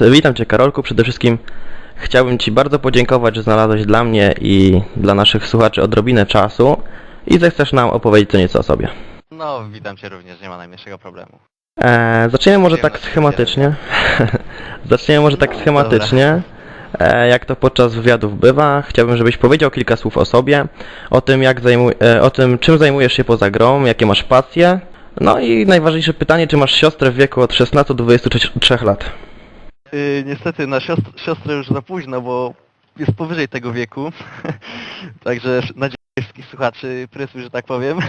Witam Cię Karolku. Przede wszystkim chciałbym Ci bardzo podziękować, że znalazłeś dla mnie i dla naszych słuchaczy odrobinę czasu i zechcesz nam opowiedzieć co nieco o sobie. No, witam cię również, nie ma najmniejszego problemu. E, zaczniemy może tak schematycznie. zaczniemy może tak schematycznie. E, jak to podczas wywiadów bywa, chciałbym, żebyś powiedział kilka słów o sobie, o tym, jak zajmuj, e, o tym czym zajmujesz się poza grą, jakie masz pasje. No i najważniejsze pytanie, czy masz siostrę w wieku od 16 do 23 lat? Yy, niestety na siostr siostrę już za późno, bo jest powyżej tego wieku. Także nadzieję wszystkich słuchaczy prysły, że tak powiem.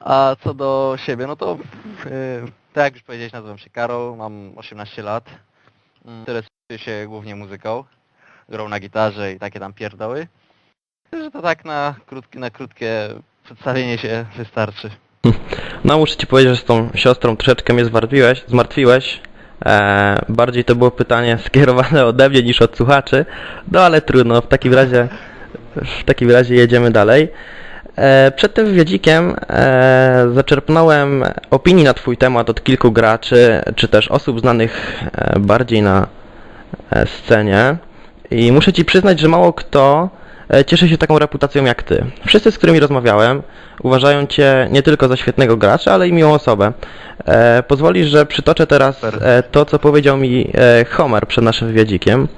A co do siebie, no to yy, tak jak już powiedziałeś, nazywam się Karol, mam 18 lat. Mm, Interesuję się głównie muzyką, grą na gitarze i takie tam pierdoły. Że to tak na, krótkie, na krótkie przedstawienie się wystarczy. No muszę ci powiedzieć, że z tą siostrą troszeczkę mnie zmartwiłeś, zmartwiłeś. Eee, bardziej to było pytanie skierowane ode mnie niż od słuchaczy. No ale trudno, w takim razie w takim razie jedziemy dalej. E, przed tym wywiadzikiem e, zaczerpnąłem opinii na twój temat od kilku graczy, czy też osób znanych e, bardziej na e, scenie. I muszę ci przyznać, że mało kto e, cieszy się taką reputacją jak ty. Wszyscy, z którymi rozmawiałem, uważają cię nie tylko za świetnego gracza, ale i miłą osobę. E, pozwolisz, że przytoczę teraz e, to, co powiedział mi e, Homer przed naszym wywiadzikiem.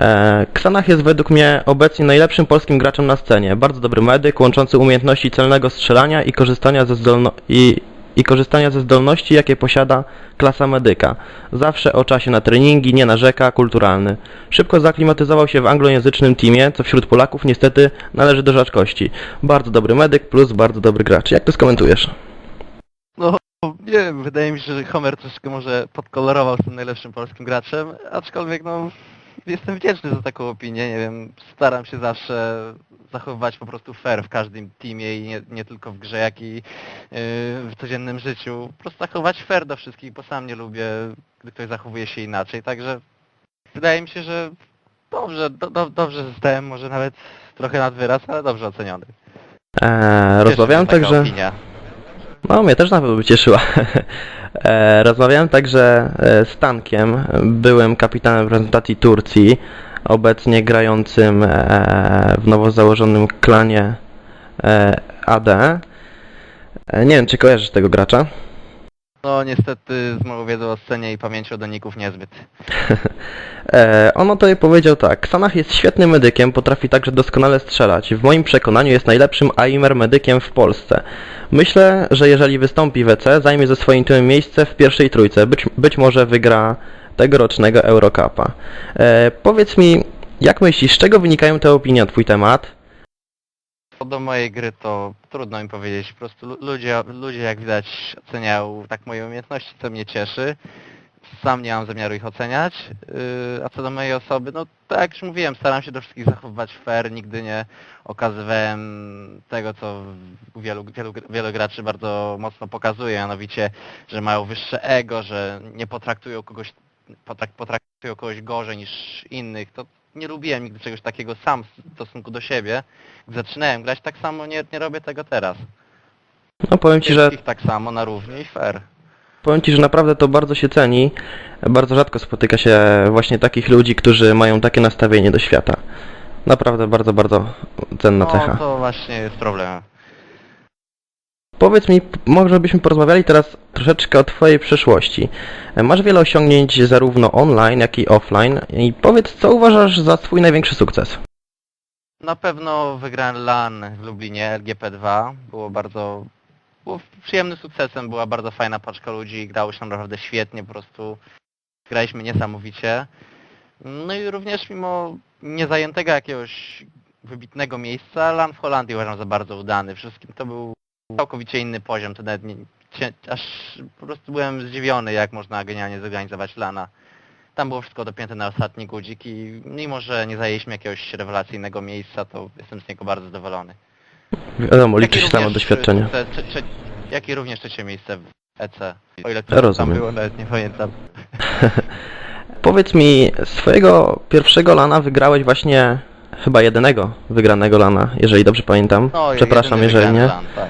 E, Ksanach jest według mnie obecnie najlepszym polskim graczem na scenie. Bardzo dobry medyk, łączący umiejętności celnego strzelania i korzystania ze zdolno- i, korzystania ze zdolności, jakie posiada klasa medyka. Zawsze o czasie na treningi, nie narzeka, kulturalny. Szybko zaklimatyzował się w anglojęzycznym teamie, co wśród Polaków niestety należy do rzadkości. Bardzo dobry medyk plus bardzo dobry gracz. Jak to skomentujesz? No, nie wiem, wydaje mi się, że Homer troszkę może podkolorował tym najlepszym polskim graczem, aczkolwiek no, jestem wdzięczny za taką opinię, nie wiem, staram się zawsze zachowywać po prostu fair w każdym teamie i nie, nie tylko w grze, jak i yy, w codziennym życiu. Po prostu zachować fair do wszystkich, bo sam nie lubię, gdy ktoś zachowuje się inaczej, także wydaje mi się, że dobrze, do, do, dobrze zostałem, może nawet trochę nad wyraz, ale dobrze oceniony. Eee, rozmawiałem także... Opinia. No, mnie też na pewno by cieszyła. E, Rozmawiałem także e, z Tankiem, byłym kapitanem reprezentacji Turcji, obecnie grającym e, w nowo założonym klanie AD. Nie wiem, czy kojarzysz tego gracza? No niestety z moją wiedzą o scenie i pamięcią do ników niezbyt. E, On o tobie powiedział tak. Ksanach jest świetnym medykiem, potrafi także doskonale strzelać. W moim przekonaniu jest najlepszym AIMER medykiem w Polsce. Myślę, że jeżeli wystąpi w EC, zajmie ze swoim tyłem miejsce w pierwszej trójce. Być, być może wygra tegorocznego Eurocupa. E, powiedz mi, jak myślisz, z czego wynikają te opinie na twój temat? Co do mojej gry to trudno mi powiedzieć. Po prostu lu- ludzie, ludzie jak widać oceniają tak moje umiejętności, co mnie cieszy. Sam nie mam zamiaru ich oceniać. Yy, a co do mojej osoby, no tak jak już mówiłem, staram się do wszystkich zachowywać fair, nigdy nie okazywałem tego, co wielu, wielu, wielu graczy bardzo mocno pokazuje, mianowicie, że mają wyższe ego, że nie potraktują kogoś, potrak, potraktują kogoś gorzej niż innych. To nie lubiłem nigdy czegoś takiego sam w stosunku do siebie. Gdy zaczynałem grać tak samo, nie, nie robię tego teraz. No powiem ci, że Wszystkich tak samo, na równi i fair. Powiem Ci, że naprawdę to bardzo się ceni. Bardzo rzadko spotyka się właśnie takich ludzi, którzy mają takie nastawienie do świata. Naprawdę bardzo, bardzo cenna No cecha. to właśnie jest problem. Powiedz mi, może byśmy porozmawiali teraz troszeczkę o Twojej przyszłości. Masz wiele osiągnięć zarówno online, jak i offline. I powiedz, co uważasz za swój największy sukces? Na pewno wygrałem LAN w Lublinie, LGP2. Było bardzo... Było przyjemnym sukcesem, była bardzo fajna paczka ludzi, grało się naprawdę świetnie, po prostu graliśmy niesamowicie. No i również mimo niezajętego jakiegoś wybitnego miejsca, LAN w Holandii uważam za bardzo udany. Wszystkim to był całkowicie inny poziom, to nawet nie, aż po prostu byłem zdziwiony, jak można genialnie zorganizować LANa. Tam było wszystko dopięte na ostatni guzik i mimo, że nie zajęliśmy jakiegoś rewelacyjnego miejsca, to jestem z niego bardzo zadowolony. Wiadomo, liczy się samo doświadczenie. trze- trze- Jak i również trzecie miejsce w EC. O ile to tam Rozumiem. było, nawet nie pamiętam. Powiedz mi, swojego pierwszego lana wygrałeś właśnie chyba jedynego wygranego lana, jeżeli dobrze pamiętam. No, Przepraszam, jeżeli nie. LAN, tak.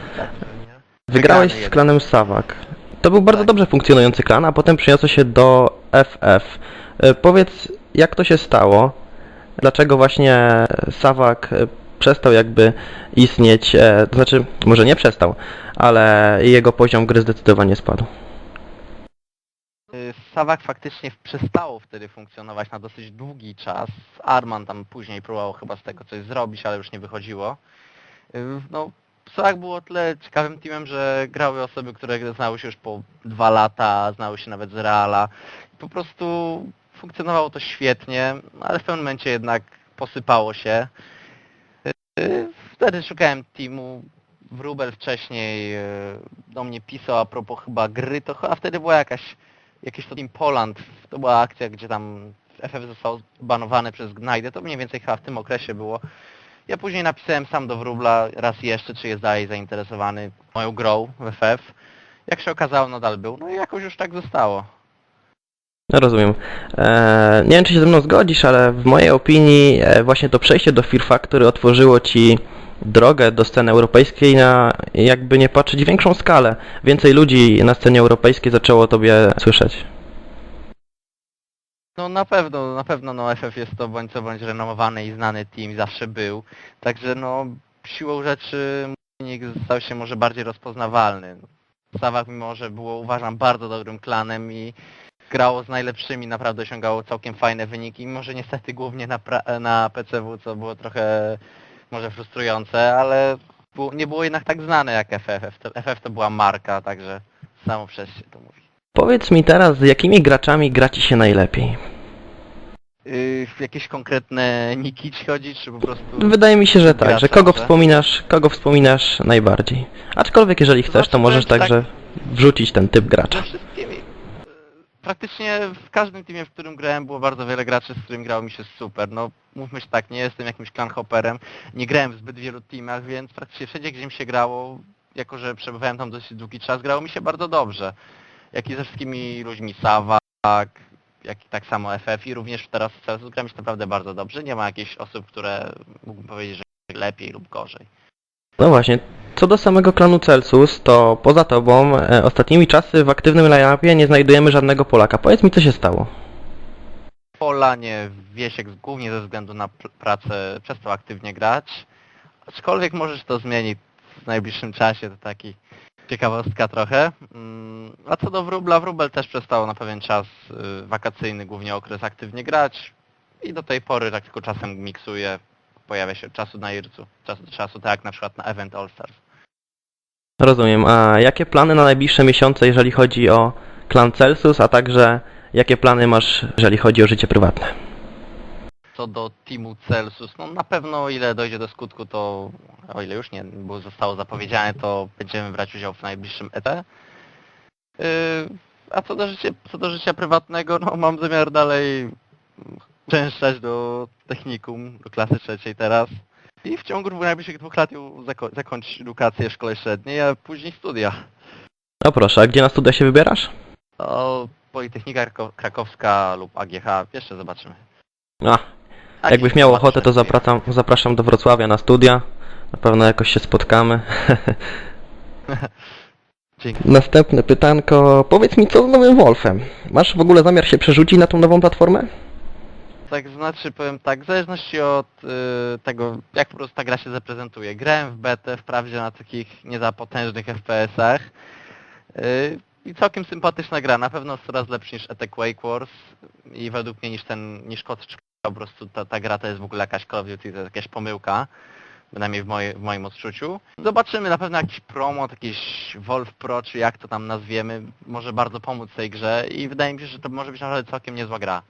Wygrałeś z klanem Sawak. To był bardzo Tak. dobrze funkcjonujący klan, a potem przeniosłeś się do FF. E, Powiedz, jak to się stało? Dlaczego właśnie Sawak e, przestał jakby istnieć, e, to znaczy, może nie przestał, ale jego poziom gry zdecydowanie spadł. Y, Sawak faktycznie przestało wtedy funkcjonować na dosyć długi czas. Arman tam później próbował chyba z tego coś zrobić, ale już nie wychodziło. Y, No, Sawak było tyle ciekawym teamem, że grały osoby, które znały się już po dwa lata, znały się nawet z Reala. Po prostu funkcjonowało to świetnie, ale w pewnym momencie jednak posypało się. Wtedy szukałem teamu. Wróbel wcześniej y, do mnie pisał a propos chyba gry, to chyba wtedy była jakaś jakiś to Team Poland, to była akcja, gdzie tam FF został banowany przez Gnajdę, to mniej więcej chyba w tym okresie było. Ja później napisałem sam do Wróbla raz jeszcze, czy jest dalej zainteresowany moją grą w FF. Jak się okazało, nadal był, no i jakoś już tak zostało. No rozumiem. E, nie wiem, czy się ze mną zgodzisz, ale w mojej opinii e, właśnie to przejście do Fear Factory otworzyło ci drogę do sceny europejskiej na, jakby nie patrzeć, większą skalę. Więcej ludzi na scenie europejskiej zaczęło tobie słyszeć. No na pewno, na pewno no FF jest to bądź co bądź renomowany i znany team, zawsze był. Także no siłą rzeczy Munik stał się może bardziej rozpoznawalny. Sawak mimo, że było uważam bardzo dobrym klanem i grało z najlepszymi, naprawdę osiągało całkiem fajne wyniki, może niestety głównie na, na PCW, co było trochę może frustrujące, ale nie było jednak tak znane jak FF. FF to była marka, także samo przez się to mówi. Powiedz mi teraz, z jakimi graczami gra ci się najlepiej? Yy, w jakieś konkretne niki ci chodzi, czy po prostu... Wydaje mi się, że tak, że kogo tak? wspominasz, kogo wspominasz najbardziej. Aczkolwiek jeżeli chcesz, znaczy, to możesz ci także wrzucić ten typ gracza. Ze wszystkimi. Yy, Praktycznie w każdym teamie, w którym grałem, było bardzo wiele graczy, z którym grało mi się super. No, mówmy się tak, nie jestem jakimś clanhopperem, nie grałem w zbyt wielu teamach, więc praktycznie wszędzie, gdzie mi się grało, jako że przebywałem tam dosyć długi czas, grało mi się bardzo dobrze. Jak i ze wszystkimi ludźmi Sawak, jak i tak samo FF i również teraz w Celsius gra mi się naprawdę bardzo dobrze. Nie ma jakichś osób, które mógłbym powiedzieć, że lepiej lub gorzej. No właśnie, co do samego klanu Celsus, to poza tobą e, ostatnimi czasy w aktywnym line-upie nie znajdujemy żadnego Polaka. Powiedz mi, co się stało. Polanie Wiesiek głównie ze względu na pracę przestał aktywnie grać. Aczkolwiek możesz to zmienić w najbliższym czasie, to taki ciekawostka trochę. Mm, A co do Wróbla, Wróbel też przestał na pewien czas y, wakacyjny, głównie okres aktywnie grać i do tej pory tak tylko czasem miksuje, pojawia się od czasu na Ircu, czasu do czasu, tak jak na przykład na Event All Stars. Rozumiem. A jakie plany na najbliższe miesiące, jeżeli chodzi o klan Celsus, a także jakie plany masz, jeżeli chodzi o życie prywatne? Co do teamu Celsus, no na pewno o ile dojdzie do skutku, to o ile już nie bo zostało zapowiedziane, to będziemy brać udział w najbliższym ET. Yy, a co do, życia, co do życia prywatnego, no mam zamiar dalej częszczać do technikum, do klasy trzeciej teraz. I w ciągu najbliższych dwóch lat zako- zakończyć edukację w szkole średniej, a później studia. O proszę, a gdzie na studia się wybierasz? O, Politechnika Krako- Krakowska lub AGH, jeszcze zobaczymy. A jakbyś dziś miał ochotę, to zapraszam, zapraszam do Wrocławia na studia. Na pewno jakoś się spotkamy. Dzięki. Następne pytanko. Powiedz mi, co z nowym Wolfem? Masz w ogóle zamiar się przerzucić na tą nową platformę? Tak znaczy, powiem tak, w zależności od y, tego, jak po prostu ta gra się zaprezentuje. Grałem w betę, wprawdzie na takich nie za potężnych FPS-ach y, i całkiem sympatyczna gra, na pewno coraz lepszy niż ET Quake Wars i według mnie niż ten, niż Kod. Po prostu ta, ta gra to jest w ogóle jakaś Call of Duty, to jest jakaś pomyłka, bynajmniej w, moje, w moim odczuciu. Zobaczymy, na pewno jakiś promo, jakiś Wolf Pro, czy jak to tam nazwiemy, może bardzo pomóc tej grze i wydaje mi się, że to może być naprawdę całkiem niezła gra.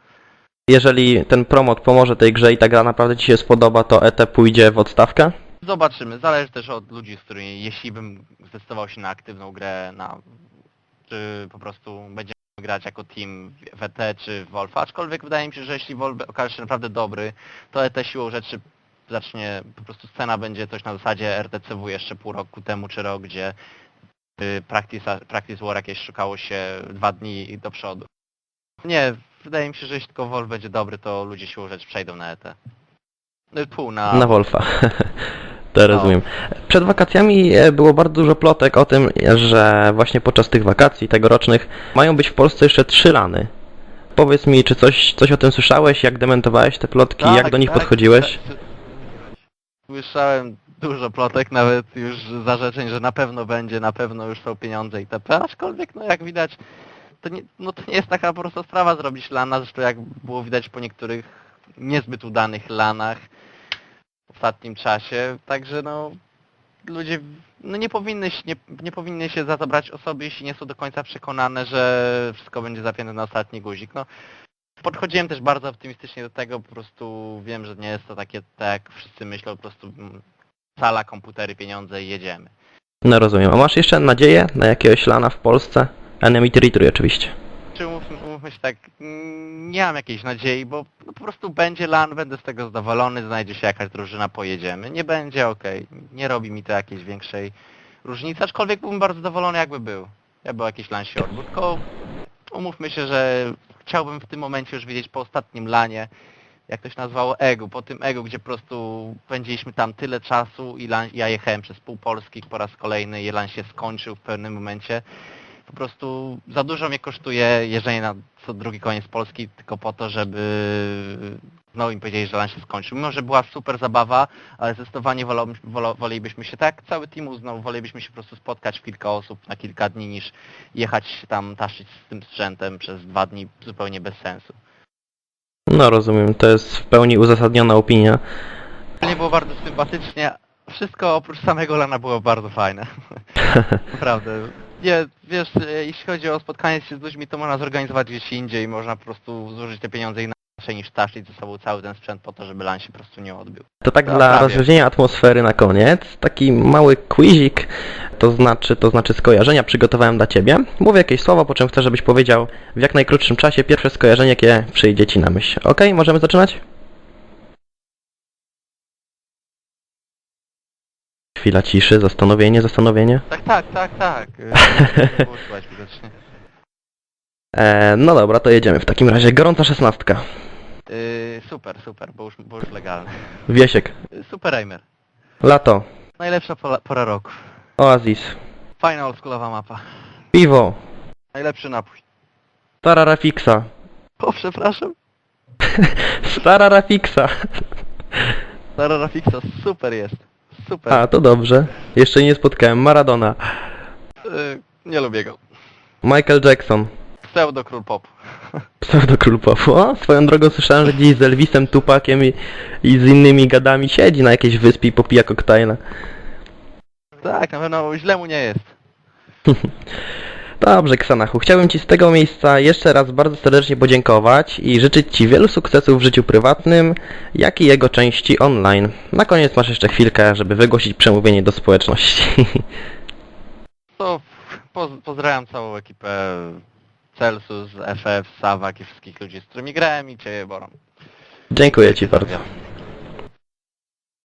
Jeżeli ten promot pomoże tej grze i ta gra naprawdę Ci się spodoba, to ET pójdzie w odstawkę? Zobaczymy. Zależy też od ludzi, z którymi, jeśli bym zdecydował się na aktywną grę, na, czy po prostu będziemy grać jako team w ET czy w Wolfa. Aczkolwiek wydaje mi się, że jeśli Wolf okaże się naprawdę dobry, to ET siłą rzeczy zacznie, po prostu scena będzie coś na zasadzie RTCW jeszcze pół roku temu czy rok, gdzie y, Practice, practice War jakieś szukało się dwa dni do przodu. Nie, wydaje mi się, że jeśli tylko Wolf będzie dobry, to ludzie siłą rzeczy przejdą na ET. No, Pół na... Na Wolfa. To No. rozumiem. Przed wakacjami e, było bardzo dużo plotek o tym, że właśnie podczas tych wakacji tegorocznych mają być w Polsce jeszcze trzy lany. powiedz mi, czy coś, coś o tym słyszałeś, jak dementowałeś te plotki, jak Tak, do nich tak, podchodziłeś? tak. Słyszałem dużo plotek, nawet już zarzeczeń, że na pewno będzie, na pewno już są pieniądze itp. Aczkolwiek, no jak widać, to nie, no to nie jest taka prosta sprawa zrobić lana, zresztą jak było widać po niektórych niezbyt udanych lanach ostatnim czasie. Także no, ludzie no nie, powinny, się- nie, nie powinny się za to brać osoby, jeśli nie są do końca przekonane, że wszystko będzie zapięte na ostatni guzik. No, podchodziłem też bardzo optymistycznie do tego, po prostu wiem, że nie jest to takie, tak jak wszyscy myślą, po prostu mm, sala, komputery, pieniądze i jedziemy. No rozumiem. A masz jeszcze nadzieję na jakiegoś lana w Polsce? Enemy Territory oczywiście. Czy umówmy, umówmy się tak, nie mam jakiejś nadziei, bo po prostu będzie LAN, będę z tego zadowolony, znajdzie się jakaś drużyna, pojedziemy. Nie będzie, okej, nie robi mi to jakiejś większej różnicy, aczkolwiek byłbym bardzo zadowolony jakby był. Jakby jakiś LAN się odbył, tylko umówmy się, że chciałbym w tym momencie już wiedzieć po ostatnim LANie, jak to się nazywało EGU, po tym EGU, gdzie po prostu spędziliśmy tam tyle czasu i LAN, ja jechałem przez pół Polski po raz kolejny i LAN się skończył w pewnym momencie po prostu za dużo mnie kosztuje jeżdżenie na co drugi koniec Polski tylko po to, żeby znowu im powiedzieli, że lan się skończył. Mimo, że była super zabawa, ale zdecydowanie wolelibyśmy się, tak cały team uznał, wolelibyśmy się po prostu spotkać w kilka osób na kilka dni niż jechać tam taszyć z tym sprzętem przez dwa dni zupełnie bez sensu. No rozumiem, to jest w pełni uzasadniona opinia. Nie było bardzo sympatycznie, wszystko oprócz samego lana było bardzo fajne. Naprawdę. Nie, wiesz, e, jeśli chodzi o spotkanie się z ludźmi, to można zorganizować gdzieś indziej, można po prostu zużyć te pieniądze inaczej niż taszyć ze sobą cały ten sprzęt po to, żeby LAN się po prostu nie odbył. To tak dla prawie. rozluźnienia atmosfery na koniec, taki mały quizik, to znaczy, to znaczy skojarzenia przygotowałem dla Ciebie. Mówię jakieś słowa, po czym chcę, żebyś powiedział w jak najkrótszym czasie pierwsze skojarzenie, jakie przyjdzie Ci na myśl. Ok, możemy zaczynać? Chwila ciszy, zastanowienie, zastanowienie. Tak, tak, tak, tak. e, Było słychać widocznie. E, no dobra, to jedziemy. W takim razie gorąca szesnastka. Yy, super, super, bo już, bo już legalne. Wiesiek. Yy, Super Aimer. Lato. Najlepsza pora, pora roku. Oasis. Fajna oldschoolowa mapa. Piwo. Najlepszy napój. Stara Rafixa. O, przepraszam. Stara Rafixa. Stara Rafixa, super jest. Super. A, to dobrze. Jeszcze nie spotkałem. Maradona. Yy, nie lubię go. Michael Jackson. Pseudo król pop. Pseudo król popu. O, swoją drogą słyszałem, że dziś z Elvisem, Tupakiem i, i z innymi gadami siedzi na jakiejś wyspie i popija koktajle. Tak, na pewno źle mu nie jest. Dobrze, Ksanachu. Chciałbym Ci z tego miejsca jeszcze raz bardzo serdecznie podziękować i życzyć Ci wielu sukcesów w życiu prywatnym, jak i jego części online. Na koniec masz jeszcze chwilkę, żeby wygłosić przemówienie do społeczności. To poz pozdrawiam całą ekipę Celsus, FF, Savak i wszystkich ludzi, z którymi grałem i Ciebie Boron. Dziękuję Ci bardzo.